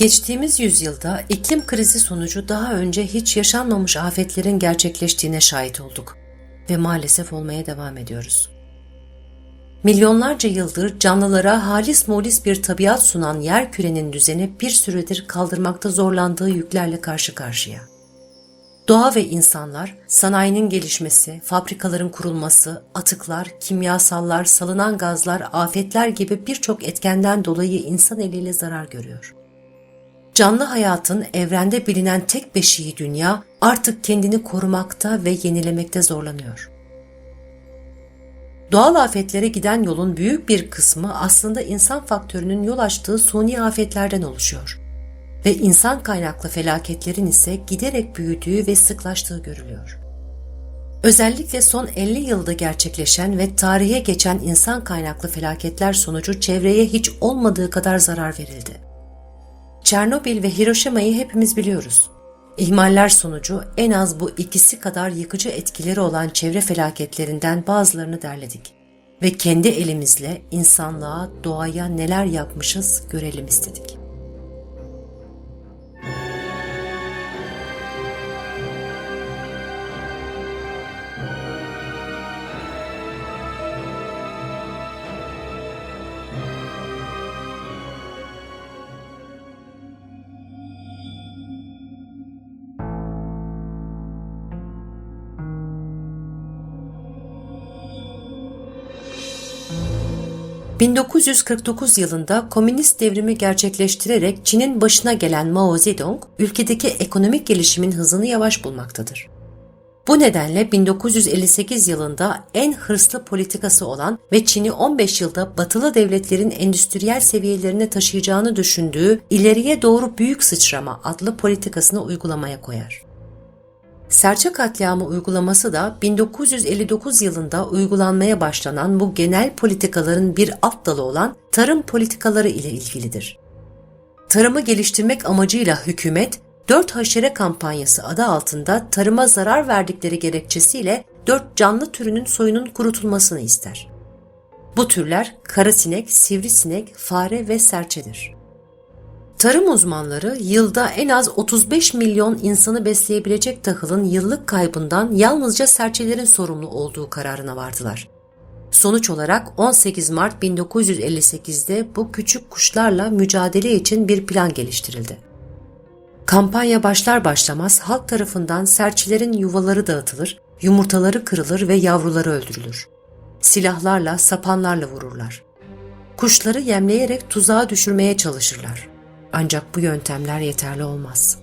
Geçtiğimiz yüzyılda iklim krizi sonucu daha önce hiç yaşanmamış afetlerin gerçekleştiğine şahit olduk ve maalesef olmaya devam ediyoruz. Milyonlarca yıldır canlılara halis mulis bir tabiat sunan yer kürenin düzeni bir süredir kaldırmakta zorlandığı yüklerle karşı karşıya. Doğa ve insanlar, sanayinin gelişmesi, fabrikaların kurulması, atıklar, kimyasallar, salınan gazlar, afetler gibi birçok etkenden dolayı insan eliyle zarar görüyor. Canlı hayatın evrende bilinen tek beşiği dünya artık kendini korumakta ve yenilemekte zorlanıyor. Doğal afetlere giden yolun büyük bir kısmı aslında insan faktörünün yol açtığı suni afetlerden oluşuyor ve insan kaynaklı felaketlerin ise giderek büyüdüğü ve sıklaştığı görülüyor. Özellikle son 50 yılda gerçekleşen ve tarihe geçen insan kaynaklı felaketler sonucu çevreye hiç olmadığı kadar zarar verildi. Çernobil ve Hiroşima'yı hepimiz biliyoruz. İhmaller sonucu en az bu ikisi kadar yıkıcı etkileri olan çevre felaketlerinden bazılarını derledik. Ve kendi elimizle insanlığa, doğaya neler yapmışız görelim istedik. 1949 yılında komünist devrimi gerçekleştirerek Çin'in başına gelen Mao Zedong, ülkedeki ekonomik gelişimin hızını yavaş bulmaktadır. Bu nedenle 1958 yılında en hırslı politikası olan ve Çin'i 15 yılda batılı devletlerin endüstriyel seviyelerine taşıyacağını düşündüğü ileriye doğru büyük sıçrama adlı politikasını uygulamaya koyar. Serçe katliamı uygulaması da 1959 yılında uygulanmaya başlanan bu genel politikaların bir alt dalı olan tarım politikaları ile ilgilidir. Tarımı geliştirmek amacıyla hükümet, 4 haşere kampanyası adı altında tarıma zarar verdikleri gerekçesiyle 4 canlı türünün soyunun kurutulmasını ister. Bu türler karasinek, sivrisinek, fare ve serçedir. Tarım uzmanları yılda en az 35 milyon insanı besleyebilecek tahılın yıllık kaybından yalnızca serçelerin sorumlu olduğu kararına vardılar. Sonuç olarak 18 Mart 1958'de bu küçük kuşlarla mücadele için bir plan geliştirildi. Kampanya başlar başlamaz halk tarafından serçelerin yuvaları dağıtılır, yumurtaları kırılır ve yavruları öldürülür. Silahlarla, sapanlarla vururlar. Kuşları yemleyerek tuzağa düşürmeye çalışırlar. Ancak bu yöntemler yeterli olmaz.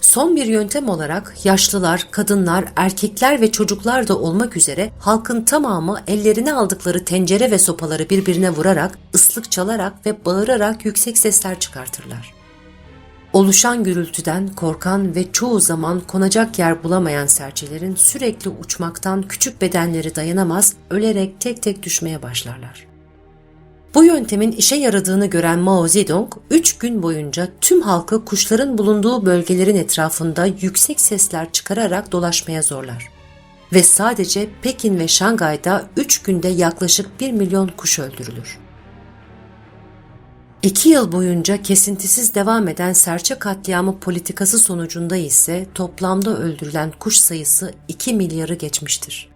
Son bir yöntem olarak yaşlılar, kadınlar, erkekler ve çocuklar da olmak üzere halkın tamamı ellerine aldıkları tencere ve sopaları birbirine vurarak, ıslık çalarak ve bağırarak yüksek sesler çıkartırlar. Oluşan gürültüden korkan ve çoğu zaman konacak yer bulamayan serçelerin sürekli uçmaktan küçük bedenleri dayanamaz, ölerek tek tek düşmeye başlarlar. Bu yöntemin işe yaradığını gören Mao Zedong, 3 gün boyunca tüm halkı kuşların bulunduğu bölgelerin etrafında yüksek sesler çıkararak dolaşmaya zorlar. Ve sadece Pekin ve Şangay'da 3 günde yaklaşık 1 milyon kuş öldürülür. İki yıl boyunca kesintisiz devam eden serçe katliamı politikası sonucunda ise toplamda öldürülen kuş sayısı 2 milyarı geçmiştir.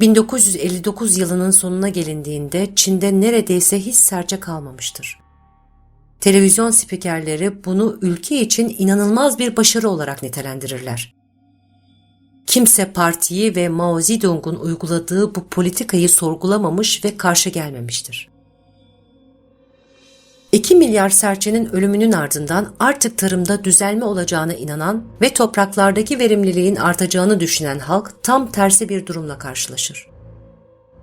1959 yılının sonuna gelindiğinde Çin'de neredeyse hiç serçe kalmamıştır. Televizyon spikerleri bunu ülke için inanılmaz bir başarı olarak nitelendirirler. Kimse partiyi ve Mao Zedong'un uyguladığı bu politikayı sorgulamamış ve karşı gelmemiştir. 2 milyar serçenin ölümünün ardından artık tarımda düzelme olacağına inanan ve topraklardaki verimliliğin artacağını düşünen halk tam tersi bir durumla karşılaşır.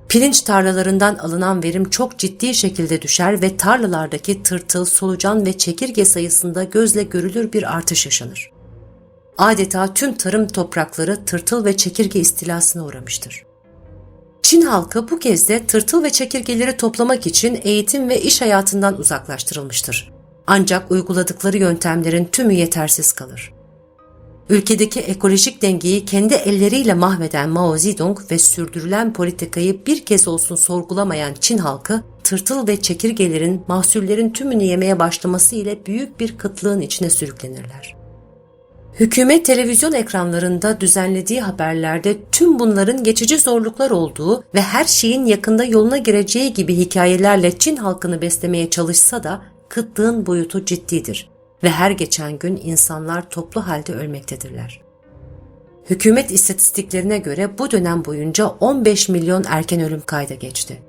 Pirinç tarlalarından alınan verim çok ciddi şekilde düşer ve tarlalardaki tırtıl, solucan ve çekirge sayısında gözle görülür bir artış yaşanır. Adeta tüm tarım toprakları tırtıl ve çekirge istilasına uğramıştır. Çin halkı bu kez de tırtıl ve çekirgeleri toplamak için eğitim ve iş hayatından uzaklaştırılmıştır. Ancak uyguladıkları yöntemlerin tümü yetersiz kalır. Ülkedeki ekolojik dengeyi kendi elleriyle mahveden Mao Zedong ve sürdürülen politikayı bir kez olsun sorgulamayan Çin halkı, tırtıl ve çekirgelerin mahsullerin tümünü yemeye başlaması ile büyük bir kıtlığın içine sürüklenirler. Hükümet televizyon ekranlarında düzenlediği haberlerde tüm bunların geçici zorluklar olduğu ve her şeyin yakında yoluna gireceği gibi hikayelerle Çin halkını beslemeye çalışsa da kıtlığın boyutu ciddidir ve her geçen gün insanlar toplu halde ölmektedirler. Hükümet istatistiklerine göre bu dönem boyunca 15 milyon erken ölüm kayda geçti.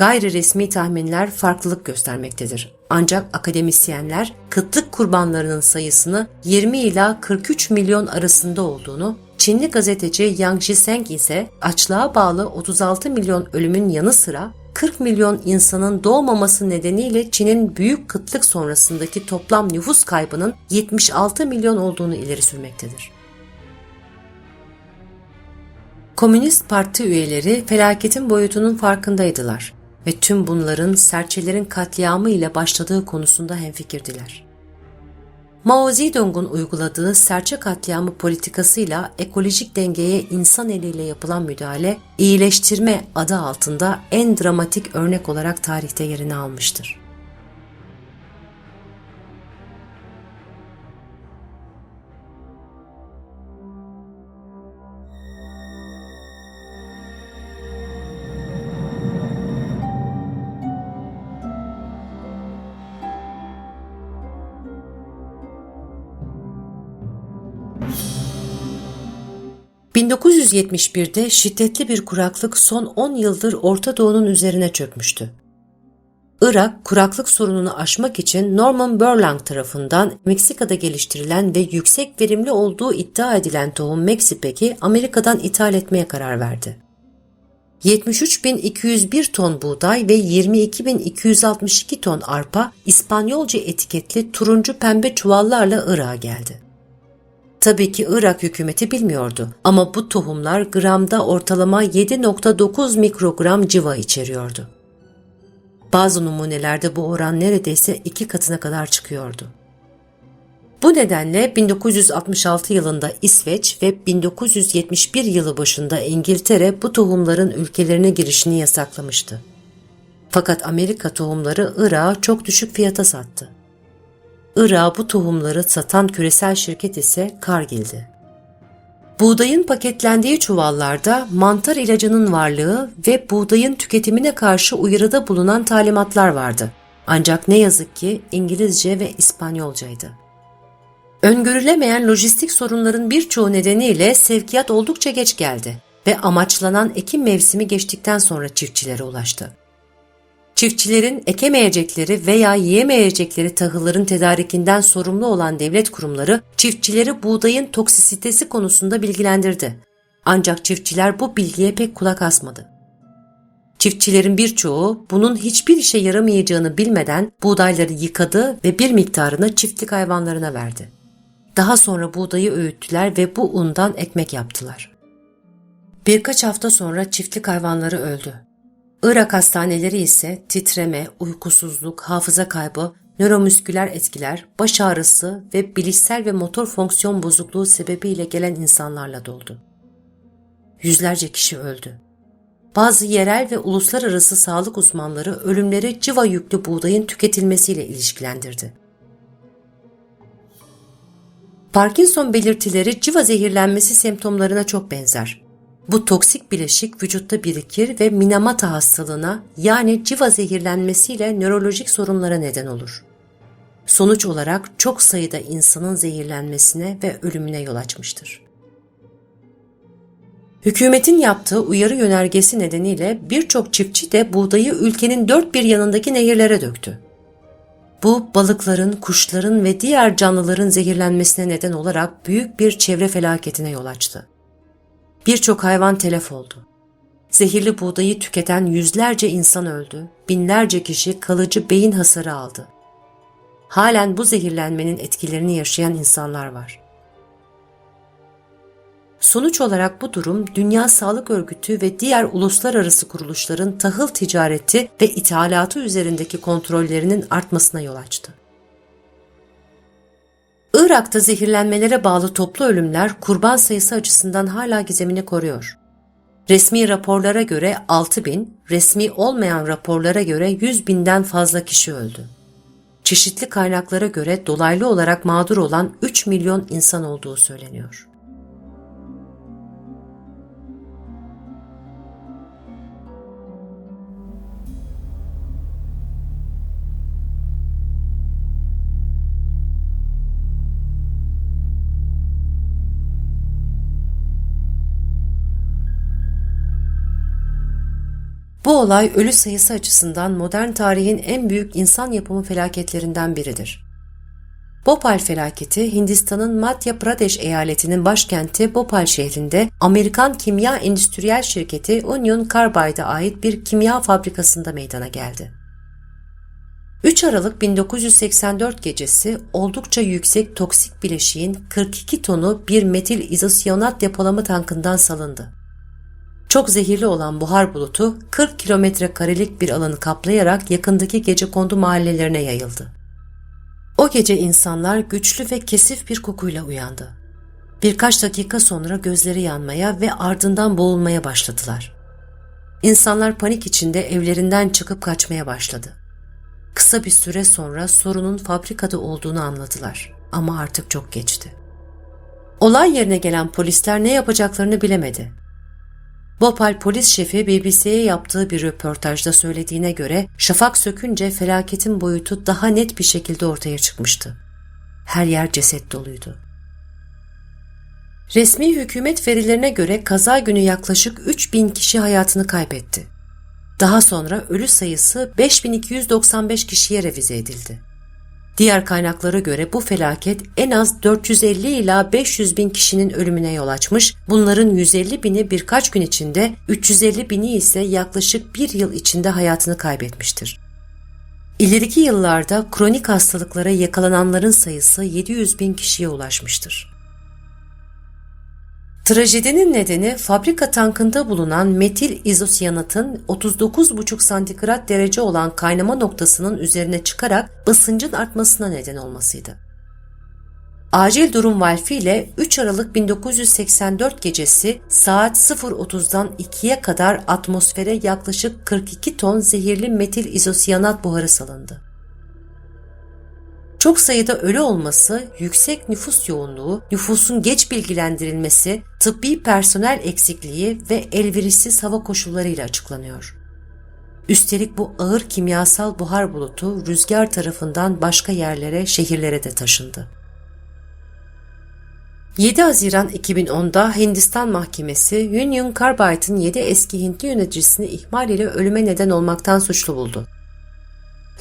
Gayri resmi tahminler farklılık göstermektedir. Ancak akademisyenler kıtlık kurbanlarının sayısını 20 ila 43 milyon arasında olduğunu, Çinli gazeteci Yang Jiseng ise açlığa bağlı 36 milyon ölümün yanı sıra 40 milyon insanın doğmaması nedeniyle Çin'in büyük kıtlık sonrasındaki toplam nüfus kaybının 76 milyon olduğunu ileri sürmektedir. Komünist Parti üyeleri felaketin boyutunun farkındaydılar ve tüm bunların serçelerin katliamı ile başladığı konusunda hemfikirdiler. Mao Zedong'un uyguladığı serçe katliamı politikasıyla ekolojik dengeye insan eliyle yapılan müdahale, iyileştirme adı altında en dramatik örnek olarak tarihte yerini almıştır. 1971'de şiddetli bir kuraklık son 10 yıldır Orta Doğu'nun üzerine çökmüştü. Irak, kuraklık sorununu aşmak için Norman Burlang tarafından Meksika'da geliştirilen ve yüksek verimli olduğu iddia edilen tohum Mexipek'i Amerika'dan ithal etmeye karar verdi. 73.201 ton buğday ve 22.262 ton arpa İspanyolca etiketli turuncu pembe çuvallarla Irak'a geldi. Tabii ki Irak hükümeti bilmiyordu ama bu tohumlar gramda ortalama 7.9 mikrogram civa içeriyordu. Bazı numunelerde bu oran neredeyse iki katına kadar çıkıyordu. Bu nedenle 1966 yılında İsveç ve 1971 yılı başında İngiltere bu tohumların ülkelerine girişini yasaklamıştı. Fakat Amerika tohumları Irak'a çok düşük fiyata sattı. Irak'a bu tohumları satan küresel şirket ise Cargill'di. Buğdayın paketlendiği çuvallarda mantar ilacının varlığı ve buğdayın tüketimine karşı uyarıda bulunan talimatlar vardı. Ancak ne yazık ki İngilizce ve İspanyolcaydı. Öngörülemeyen lojistik sorunların birçoğu nedeniyle sevkiyat oldukça geç geldi ve amaçlanan ekim mevsimi geçtikten sonra çiftçilere ulaştı. Çiftçilerin ekemeyecekleri veya yiyemeyecekleri tahılların tedarikinden sorumlu olan devlet kurumları çiftçileri buğdayın toksisitesi konusunda bilgilendirdi. Ancak çiftçiler bu bilgiye pek kulak asmadı. Çiftçilerin birçoğu bunun hiçbir işe yaramayacağını bilmeden buğdayları yıkadı ve bir miktarını çiftlik hayvanlarına verdi. Daha sonra buğdayı öğüttüler ve bu undan ekmek yaptılar. Birkaç hafta sonra çiftlik hayvanları öldü. Irak hastaneleri ise titreme, uykusuzluk, hafıza kaybı, nöromüsküler etkiler, baş ağrısı ve bilişsel ve motor fonksiyon bozukluğu sebebiyle gelen insanlarla doldu. Yüzlerce kişi öldü. Bazı yerel ve uluslararası sağlık uzmanları ölümleri civa yüklü buğdayın tüketilmesiyle ilişkilendirdi. Parkinson belirtileri civa zehirlenmesi semptomlarına çok benzer. Bu toksik bileşik vücutta birikir ve Minamata hastalığına yani civa zehirlenmesiyle nörolojik sorunlara neden olur. Sonuç olarak çok sayıda insanın zehirlenmesine ve ölümüne yol açmıştır. Hükümetin yaptığı uyarı yönergesi nedeniyle birçok çiftçi de buğdayı ülkenin dört bir yanındaki nehirlere döktü. Bu balıkların, kuşların ve diğer canlıların zehirlenmesine neden olarak büyük bir çevre felaketine yol açtı. Birçok hayvan telef oldu. Zehirli buğdayı tüketen yüzlerce insan öldü, binlerce kişi kalıcı beyin hasarı aldı. Halen bu zehirlenmenin etkilerini yaşayan insanlar var. Sonuç olarak bu durum Dünya Sağlık Örgütü ve diğer uluslararası kuruluşların tahıl ticareti ve ithalatı üzerindeki kontrollerinin artmasına yol açtı. Irak'ta zehirlenmelere bağlı toplu ölümler kurban sayısı açısından hala gizemini koruyor. Resmi raporlara göre 6 bin, resmi olmayan raporlara göre 100 binden fazla kişi öldü. Çeşitli kaynaklara göre dolaylı olarak mağdur olan 3 milyon insan olduğu söyleniyor. Bu olay ölü sayısı açısından modern tarihin en büyük insan yapımı felaketlerinden biridir. Bhopal felaketi Hindistan'ın Madhya Pradesh eyaletinin başkenti Bhopal şehrinde Amerikan kimya endüstriyel şirketi Union Carbide'a ait bir kimya fabrikasında meydana geldi. 3 Aralık 1984 gecesi oldukça yüksek toksik bileşiğin 42 tonu bir metil izosiyonat depolama tankından salındı. Çok zehirli olan buhar bulutu 40 kilometre karelik bir alanı kaplayarak yakındaki gece kondu mahallelerine yayıldı. O gece insanlar güçlü ve kesif bir kokuyla uyandı. Birkaç dakika sonra gözleri yanmaya ve ardından boğulmaya başladılar. İnsanlar panik içinde evlerinden çıkıp kaçmaya başladı. Kısa bir süre sonra sorunun fabrikada olduğunu anladılar ama artık çok geçti. Olay yerine gelen polisler ne yapacaklarını bilemedi. Bhopal polis şefi BBC'ye yaptığı bir röportajda söylediğine göre şafak sökünce felaketin boyutu daha net bir şekilde ortaya çıkmıştı. Her yer ceset doluydu. Resmi hükümet verilerine göre kaza günü yaklaşık 3000 kişi hayatını kaybetti. Daha sonra ölü sayısı 5295 kişiye revize edildi. Diğer kaynaklara göre bu felaket en az 450 ila 500 bin kişinin ölümüne yol açmış, bunların 150 bini birkaç gün içinde, 350 bini ise yaklaşık bir yıl içinde hayatını kaybetmiştir. İleriki yıllarda kronik hastalıklara yakalananların sayısı 700 bin kişiye ulaşmıştır. Trajedinin nedeni fabrika tankında bulunan metil izosiyanatın 39,5 santigrat derece olan kaynama noktasının üzerine çıkarak basıncın artmasına neden olmasıydı. Acil durum valfi ile 3 Aralık 1984 gecesi saat 0.30'dan 2'ye kadar atmosfere yaklaşık 42 ton zehirli metil izosiyanat buharı salındı. Çok sayıda ölü olması, yüksek nüfus yoğunluğu, nüfusun geç bilgilendirilmesi, tıbbi personel eksikliği ve elverişsiz hava koşullarıyla açıklanıyor. Üstelik bu ağır kimyasal buhar bulutu rüzgar tarafından başka yerlere, şehirlere de taşındı. 7 Haziran 2010'da Hindistan Mahkemesi Union Carbide'ın 7 eski Hintli yöneticisini ihmal ile ölüme neden olmaktan suçlu buldu.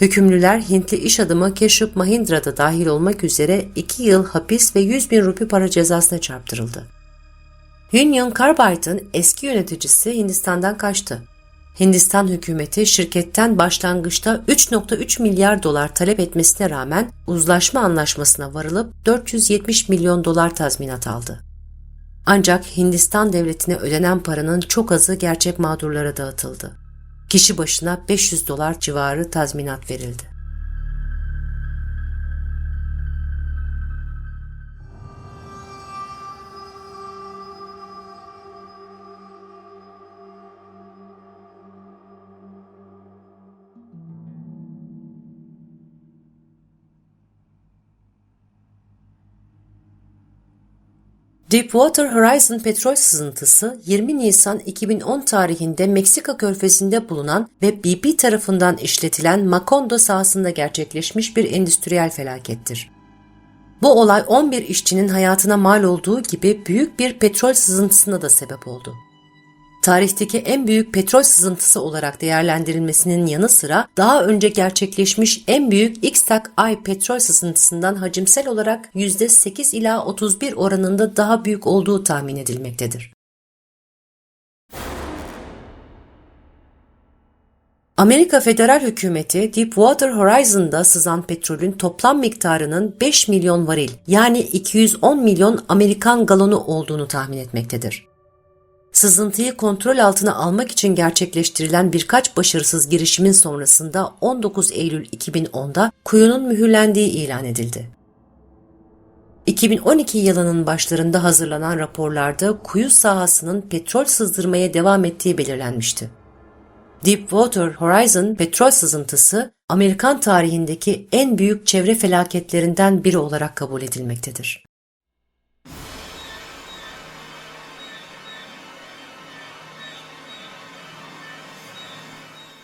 Hükümlüler Hintli iş adamı Keshup Mahindra'da dahil olmak üzere 2 yıl hapis ve 100 bin rupi para cezasına çarptırıldı. Union Carbide'ın eski yöneticisi Hindistan'dan kaçtı. Hindistan hükümeti şirketten başlangıçta 3.3 milyar dolar talep etmesine rağmen uzlaşma anlaşmasına varılıp 470 milyon dolar tazminat aldı. Ancak Hindistan devletine ödenen paranın çok azı gerçek mağdurlara dağıtıldı kişi başına 500 dolar civarı tazminat verildi. Deepwater Horizon petrol sızıntısı 20 Nisan 2010 tarihinde Meksika körfezinde bulunan ve BP tarafından işletilen Macondo sahasında gerçekleşmiş bir endüstriyel felakettir. Bu olay 11 işçinin hayatına mal olduğu gibi büyük bir petrol sızıntısına da sebep oldu tarihteki en büyük petrol sızıntısı olarak değerlendirilmesinin yanı sıra daha önce gerçekleşmiş en büyük X-Tak-Ay petrol sızıntısından hacimsel olarak %8 ila 31 oranında daha büyük olduğu tahmin edilmektedir. Amerika Federal Hükümeti Deepwater Horizon'da sızan petrolün toplam miktarının 5 milyon varil yani 210 milyon Amerikan galonu olduğunu tahmin etmektedir sızıntıyı kontrol altına almak için gerçekleştirilen birkaç başarısız girişimin sonrasında 19 Eylül 2010'da kuyunun mühürlendiği ilan edildi. 2012 yılının başlarında hazırlanan raporlarda kuyu sahasının petrol sızdırmaya devam ettiği belirlenmişti. Deepwater Horizon petrol sızıntısı Amerikan tarihindeki en büyük çevre felaketlerinden biri olarak kabul edilmektedir.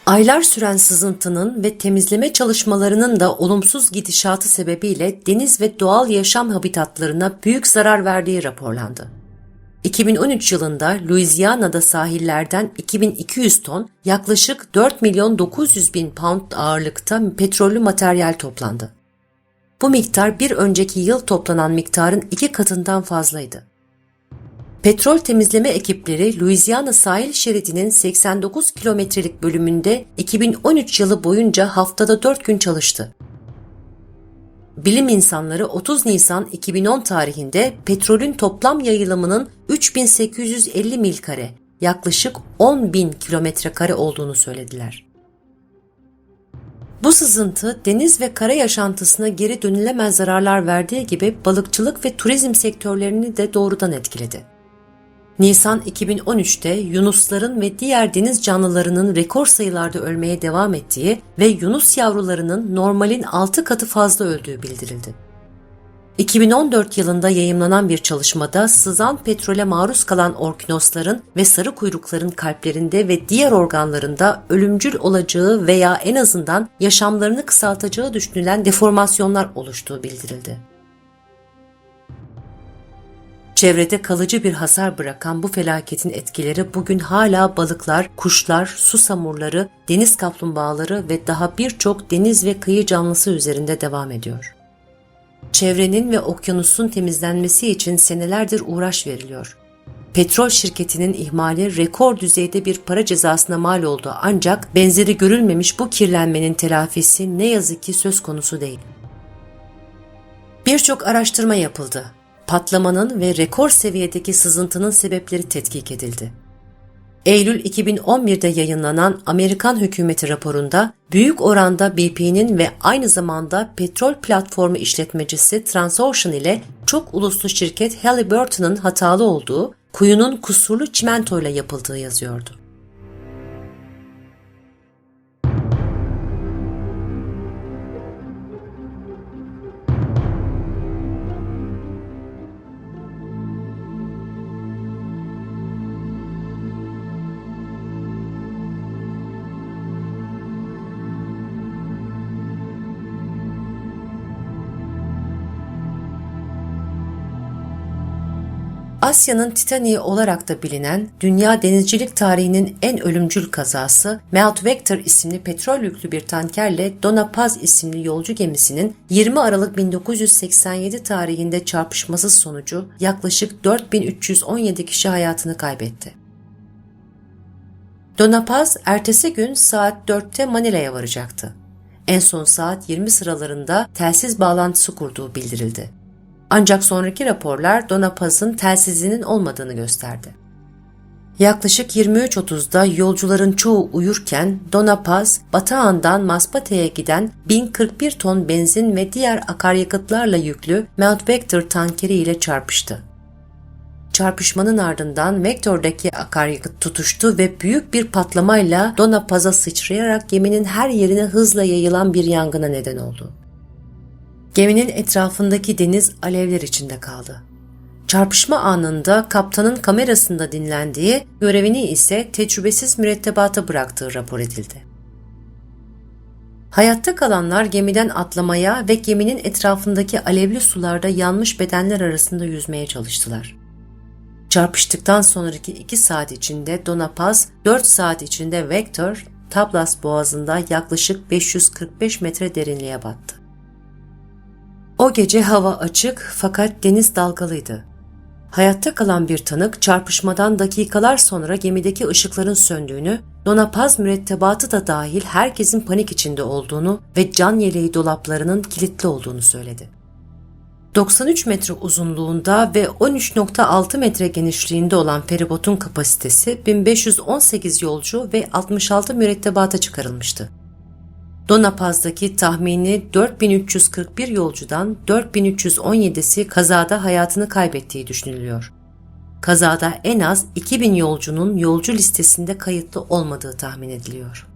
Aylar süren sızıntının ve temizleme çalışmalarının da olumsuz gidişatı sebebiyle deniz ve doğal yaşam habitatlarına büyük zarar verdiği raporlandı. 2013 yılında Louisiana'da sahillerden 2200 ton yaklaşık 4 milyon 900 bin pound ağırlıkta petrollü materyal toplandı. Bu miktar bir önceki yıl toplanan miktarın iki katından fazlaydı. Petrol temizleme ekipleri Louisiana sahil şeridinin 89 kilometrelik bölümünde 2013 yılı boyunca haftada 4 gün çalıştı. Bilim insanları 30 Nisan 2010 tarihinde petrolün toplam yayılımının 3850 mil kare, yaklaşık 10 bin kilometre kare olduğunu söylediler. Bu sızıntı deniz ve kara yaşantısına geri dönülemez zararlar verdiği gibi balıkçılık ve turizm sektörlerini de doğrudan etkiledi. Nisan 2013'te yunusların ve diğer deniz canlılarının rekor sayılarda ölmeye devam ettiği ve yunus yavrularının normalin 6 katı fazla öldüğü bildirildi. 2014 yılında yayımlanan bir çalışmada sızan petrole maruz kalan orkinosların ve sarı kuyrukların kalplerinde ve diğer organlarında ölümcül olacağı veya en azından yaşamlarını kısaltacağı düşünülen deformasyonlar oluştuğu bildirildi. Çevrede kalıcı bir hasar bırakan bu felaketin etkileri bugün hala balıklar, kuşlar, susamurları, deniz kaplumbağaları ve daha birçok deniz ve kıyı canlısı üzerinde devam ediyor. Çevrenin ve okyanusun temizlenmesi için senelerdir uğraş veriliyor. Petrol şirketinin ihmali rekor düzeyde bir para cezasına mal oldu ancak benzeri görülmemiş bu kirlenmenin telafisi ne yazık ki söz konusu değil. Birçok araştırma yapıldı patlamanın ve rekor seviyedeki sızıntının sebepleri tetkik edildi. Eylül 2011'de yayınlanan Amerikan hükümeti raporunda büyük oranda BP'nin ve aynı zamanda petrol platformu işletmecisi Transocean ile çok uluslu şirket Halliburton'ın hatalı olduğu, kuyunun kusurlu çimentoyla yapıldığı yazıyordu. Asya'nın Titaniği olarak da bilinen dünya denizcilik tarihinin en ölümcül kazası Mount Vector isimli petrol yüklü bir tankerle Dona Paz isimli yolcu gemisinin 20 Aralık 1987 tarihinde çarpışması sonucu yaklaşık 4317 kişi hayatını kaybetti. Dona Paz ertesi gün saat 4'te Manila'ya varacaktı. En son saat 20 sıralarında telsiz bağlantısı kurduğu bildirildi. Ancak sonraki raporlar Dona Paz'ın telsizinin olmadığını gösterdi. Yaklaşık 23.30'da yolcuların çoğu uyurken Dona Paz, Batağan'dan Masbate'ye giden 1041 ton benzin ve diğer akaryakıtlarla yüklü Mount Vector tankeri ile çarpıştı. Çarpışmanın ardından Vector'daki akaryakıt tutuştu ve büyük bir patlamayla Dona Paz'a sıçrayarak geminin her yerine hızla yayılan bir yangına neden oldu. Geminin etrafındaki deniz alevler içinde kaldı. Çarpışma anında kaptanın kamerasında dinlendiği, görevini ise tecrübesiz mürettebata bıraktığı rapor edildi. Hayatta kalanlar gemiden atlamaya ve geminin etrafındaki alevli sularda yanmış bedenler arasında yüzmeye çalıştılar. Çarpıştıktan sonraki 2 saat içinde Dona Paz, 4 saat içinde Vector, Tablas boğazında yaklaşık 545 metre derinliğe battı. O gece hava açık fakat deniz dalgalıydı. Hayatta kalan bir tanık çarpışmadan dakikalar sonra gemideki ışıkların söndüğünü, Donapaz mürettebatı da dahil herkesin panik içinde olduğunu ve can yeleği dolaplarının kilitli olduğunu söyledi. 93 metre uzunluğunda ve 13.6 metre genişliğinde olan feribotun kapasitesi 1518 yolcu ve 66 mürettebata çıkarılmıştı. Dona Paz'daki tahmini 4341 yolcudan 4317'si kazada hayatını kaybettiği düşünülüyor. Kazada en az 2000 yolcunun yolcu listesinde kayıtlı olmadığı tahmin ediliyor.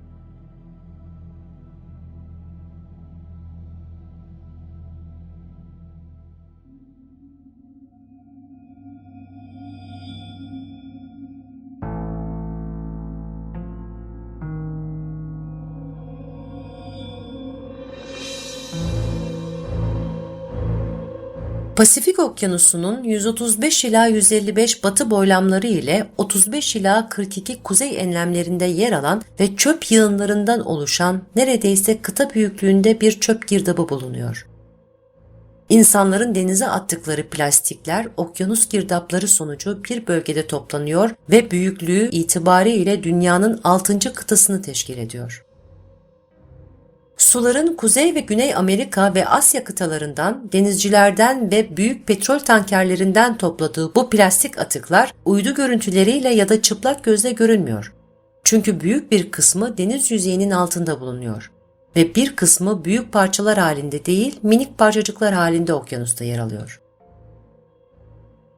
Pasifik Okyanusu'nun 135 ila 155 batı boylamları ile 35 ila 42 kuzey enlemlerinde yer alan ve çöp yığınlarından oluşan neredeyse kıta büyüklüğünde bir çöp girdabı bulunuyor. İnsanların denize attıkları plastikler okyanus girdapları sonucu bir bölgede toplanıyor ve büyüklüğü itibariyle dünyanın 6. kıtasını teşkil ediyor. Suların Kuzey ve Güney Amerika ve Asya kıtalarından, denizcilerden ve büyük petrol tankerlerinden topladığı bu plastik atıklar uydu görüntüleriyle ya da çıplak gözle görünmüyor. Çünkü büyük bir kısmı deniz yüzeyinin altında bulunuyor ve bir kısmı büyük parçalar halinde değil, minik parçacıklar halinde okyanusta yer alıyor.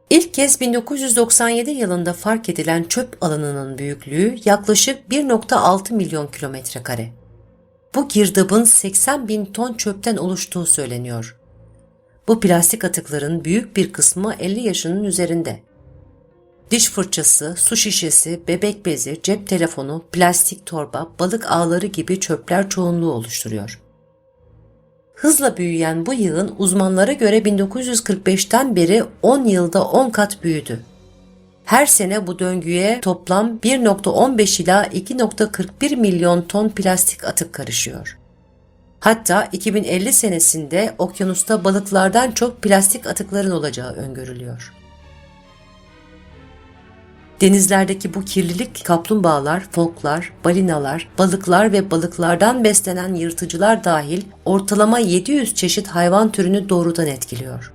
İlk kez 1997 yılında fark edilen çöp alanının büyüklüğü yaklaşık 1.6 milyon kilometre kare. Bu girdabın 80 bin ton çöpten oluştuğu söyleniyor. Bu plastik atıkların büyük bir kısmı 50 yaşının üzerinde. Diş fırçası, su şişesi, bebek bezi, cep telefonu, plastik torba, balık ağları gibi çöpler çoğunluğu oluşturuyor. Hızla büyüyen bu yığın uzmanlara göre 1945'ten beri 10 yılda 10 kat büyüdü. Her sene bu döngüye toplam 1.15 ila 2.41 milyon ton plastik atık karışıyor. Hatta 2050 senesinde okyanusta balıklardan çok plastik atıkların olacağı öngörülüyor. Denizlerdeki bu kirlilik kaplumbağalar, foklar, balinalar, balıklar ve balıklardan beslenen yırtıcılar dahil ortalama 700 çeşit hayvan türünü doğrudan etkiliyor.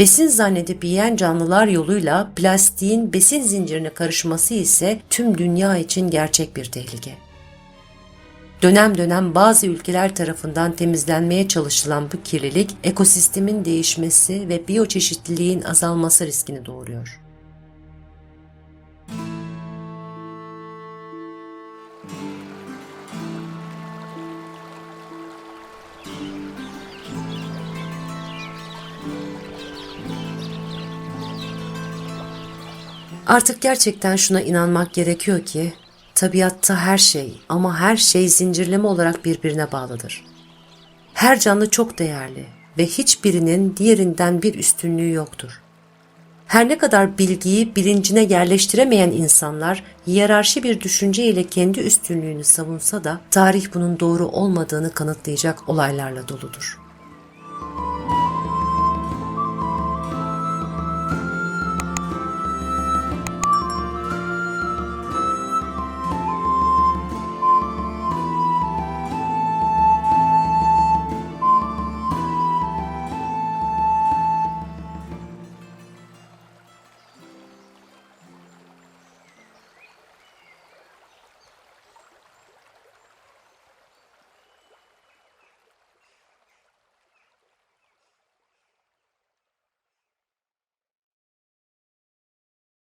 Besin zannedip yiyen canlılar yoluyla plastiğin besin zincirine karışması ise tüm dünya için gerçek bir tehlike. Dönem dönem bazı ülkeler tarafından temizlenmeye çalışılan bu kirlilik ekosistemin değişmesi ve biyoçeşitliliğin azalması riskini doğuruyor. Artık gerçekten şuna inanmak gerekiyor ki tabiatta her şey ama her şey zincirleme olarak birbirine bağlıdır. Her canlı çok değerli ve hiçbirinin diğerinden bir üstünlüğü yoktur. Her ne kadar bilgiyi bilincine yerleştiremeyen insanlar hiyerarşi bir düşünce ile kendi üstünlüğünü savunsa da tarih bunun doğru olmadığını kanıtlayacak olaylarla doludur.